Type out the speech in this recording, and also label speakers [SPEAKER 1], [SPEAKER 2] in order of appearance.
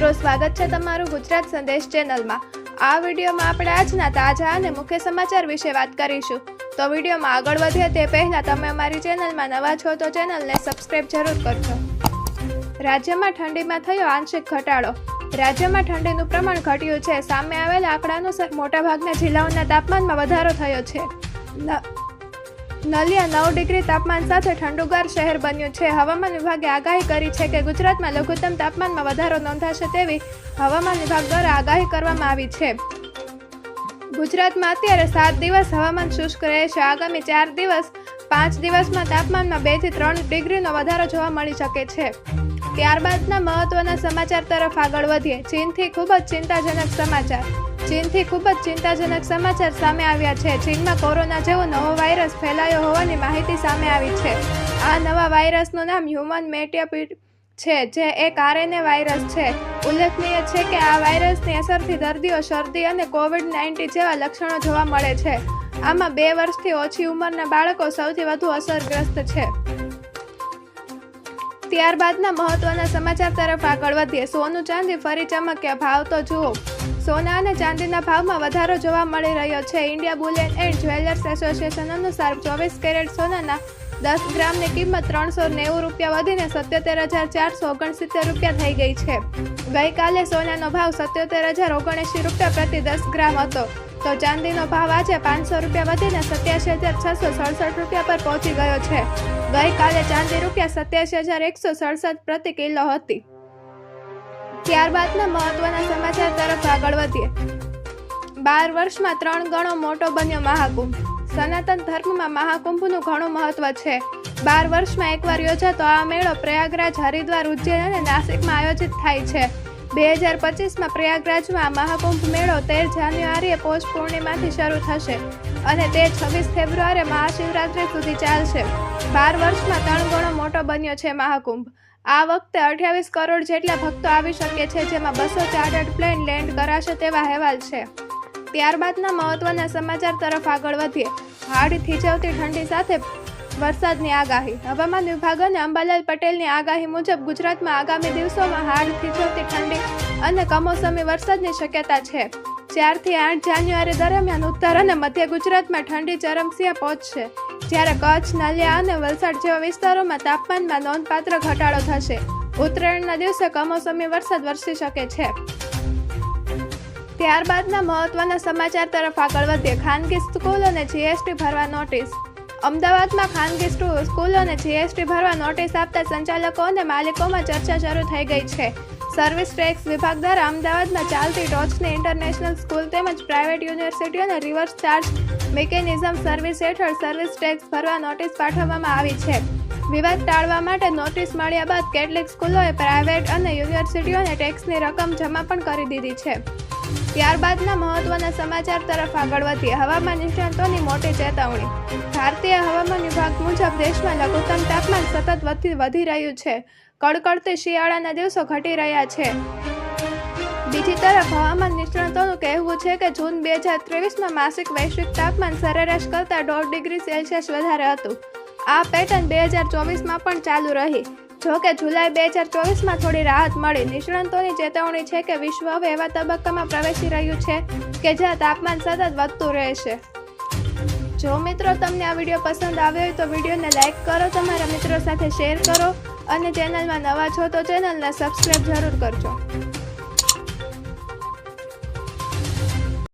[SPEAKER 1] મિત્રો, સ્વાગત છે તમારું ગુજરાત સંદેશ ચેનલમાં. આ વિડીયોમાં આપણે આજના તાજા અને મુખ્ય સમાચાર વિશે વાત કરીશું. તો વિડીયોમાં આગળ વધીએ તે પહેલાં તમે અમારી ચેનલમાં નવા છો તો ચેનલને સબસ્ક્રાઇબ જરૂર કરજો. રાજ્યમાં ઠંડીમાં થયો આંશિક ઘટાડો. રાજ્યમાં ઠંડીનું પ્રમાણ ઘટ્યું છે. સામે આવેલા આંકડાનુસાર મોટાભાગના જિલ્લાઓના તાપમાનમાં વધારો થયો છે. નલિયા નવ ડિગ્રી તાપમાન સાથે ઠંડુગાર શહેર બન્યું છે. હવામાન વિભાગે આગાહી કરી છે કે ગુજરાતમાં લઘુત્તમ તાપમાનમાં વધારો નોંધાશે તેવી હવામાન વિભાગ દ્વારા આગાહી કરવામાં આવી છે. ગુજરાતમાં અત્યારે સાત દિવસ હવામાન શુષ્ક રહેશે. આગામી ચાર દિવસ પાંચ દિવસમાં તાપમાનમાં બેથી ત્રણ ડિગ્રીનો વધારો જોવા મળી શકે છે. ત્યારબાદના મહત્વના સમાચાર તરફ આગળ વધીએ. ચીનથી ખૂબ જ ચિંતાજનક સમાચાર. ચીનથી ખૂબ જ ચિંતાજનક સમાચાર સામે આવ્યા છે. ચીનમાં કોરોના જેવો નવો વાયરસ ફેલાયો હોવાની માહિતી સામે આવી છે. આ નવા વાયરસનું નામ હ્યુમન મેટિયાપીડ છે, જે એક આરએનએ વાયરસ છે. ઉલ્લેખનીય છે કે આ વાયરસની અસરથી દર્દીઓ શરદી અને કોવિડ નાઇન્ટીન જેવા લક્ષણો જોવા મળે છે. આમાં બે વર્ષથી ઓછી ઉંમરના બાળકો સૌથી વધુ અસરગ્રસ્ત છે. ત્યારબાદના મહત્વના સમાચાર તરફ આગળ વધીએ. સોનું ચાંદી ફરી ચમક્યા, ભાવ તો જુઓ. સોના અને ચાંદીના ભાવમાં વધારો જોવા મળી રહ્યો છે. India bullion and jewellers association અનુસાર ચોવીસ કેરેટ સોનાના દસ ગ્રામની કિંમત ત્રણસો નેવું રૂપિયા વધીને સત્યોતેર હજાર ચારસો ઓગણસિત્તેર રૂપિયા થઈ ગઈ છે. ગઈકાલે સોનાનો ભાવ સત્યોતેર હજાર ઓગણએંશી રૂપિયા પ્રતિ દસ ગ્રામ હતો. તો ચાંદીનો ભાવ આજે પાંચસો રૂપિયા વધીને સત્યાસી હજાર છસો સડસઠ રૂપિયા પર પહોંચી ગયો છે. ગઈકાલે ચાંદી રૂપિયા સત્યાસી હજાર એકસો સડસઠ પ્રતિ કિલો હતી. ત્યારબાદના મહત્વના સમાચાર તરફ આગળ વધીએ. બાર વર્ષમાં ત્રણ ગણો મોટો બન્યો મહાકુંભ. સનાતન ધર્મમાં મહાકુંભનું ઘણું મહત્વ છે. બાર વર્ષમાં એકવાર યોજાતો આ મેળો પ્રયાગરાજ, હરિદ્વાર, ઉજ્જૈન અને નાસિકમાં આયોજિત થાય છે. બે હજાર પચીસમાં પ્રયાગરાજમાં મહાકુંભ મેળો તેર જાન્યુઆરીએ પોષ પૂર્ણિમાથી શરૂ થશે અને તે છવ્વીસ ફેબ્રુઆરી મહાશિવરાત્રી સુધી ચાલશે. બાર વર્ષમાં ત્રણ ગણો મોટો બન્યો છે મહાકુંભ. આ વખતે અઠ્યાવીસ કરોડ જેટલા ભક્તો આવી શકે છે, જેમાં બસો ચાર્ટર્ડ પ્લેન લેન્ડ કરાશે તેવા અહેવાલ છે. ત્યારબાદના મહત્વના સમાચાર તરફ આગળ વધીએ. હાડ થીજવતી ઠંડી સાથે વરસાદની આગાહી. હવામાન વિભાગ અને અંબાલાલ પટેલની આગાહી મુજબ ગુજરાતમાં આગામી દિવસોમાં હાડ થીજવતી ઠંડી અને કમોસમી વરસાદની શક્યતા છે. ચારથી આઠ જાન્યુઆરી દરમિયાન ઉત્તર અને મધ્ય ગુજરાતમાં ઠંડી ચરમસીએ પહોંચશે. જ્યારે કચ્છ, નલિયા અને વલસાડ જેવા વિસ્તારોમાં તાપમાનમાં નોંધપાત્ર ઘટાડો થશે. ઉત્તરાયણના દિવસે કમોસમી વરસાદ વરસી શકે છે. ત્યારબાદના મહત્વના સમાચાર તરફ આગળ વધીએ. ખાનગી સ્કૂલોને જીએસટી ભરવા નોટિસ. અમદાવાદમાં ખાનગી સ્કૂલોને જીએસટી ભરવા નોટિસ આપતા સંચાલકો અને માલિકોમાં ચર્ચા શરૂ થઈ ગઈ છે. સર્વિસ ટેક્સ વિભાગ દ્વારા અમદાવાદમાં ચાલતી ટોચની ઇન્ટરનેશનલ સ્કૂલ તેમજ પ્રાઇવેટ યુનિવર્સિટીઓને રિવર્સ ચાર્જ મિકેનિઝમ સર્વિસ હેઠળ સર્વિસ ટેક્સ ભરવા નોટિસ પાઠવવામાં આવી છે. વિવાદ ટાળવા માટે નોટિસ મળ્યા બાદ કેટલીક સ્કૂલોએ પ્રાઇવેટ અને યુનિવર્સિટીઓને ટેક્સની રકમ જમા પણ કરી દીધી છે. ત્યારબાદના મહત્વના સમાચાર તરફ આગળ વધીએ. હવામાન નિષ્ણાતોની મોટી ચેતવણી. ભારતીય હવામાન વિભાગ મુજબ દેશમાં લઘુત્તમ તાપમાન સતત વધી વધી રહ્યું છે. કડકડતી શિયાળાના દિવસો ઘટી રહ્યા છે. બીજી તરફ હવામાન નિષ્ણાતોનું કહેવું છે કે જૂન બે હજાર ત્રેવીસમાં માસિક વૈશ્વિક તાપમાન સરેરાશ કરતાં દોઢ ડિગ્રી સેલ્સિયસ વધારે હતું. આ પેટર્ન બે હજાર ચોવીસમાં પણ ચાલુ રહી. જો કે જુલાઈ બે હજાર ચોવીસમાં થોડી રાહત મળી. નિષ્ણાંતોની ચેતવણી છે કે વિશ્વ હવે એવા તબક્કામાં પ્રવેશી રહ્યું છે કે જ્યાં તાપમાન સતત વધતું રહેશે. જો મિત્રો તમને આ વીડિયો પસંદ આવ્યો હોય તો વિડીયોને લાઇક કરો, તમારા મિત્રો સાથે શેર કરો અને ચેનલમાં નવા છો તો ચેનલને સબસ્ક્રાઈબ જરૂર કરજો.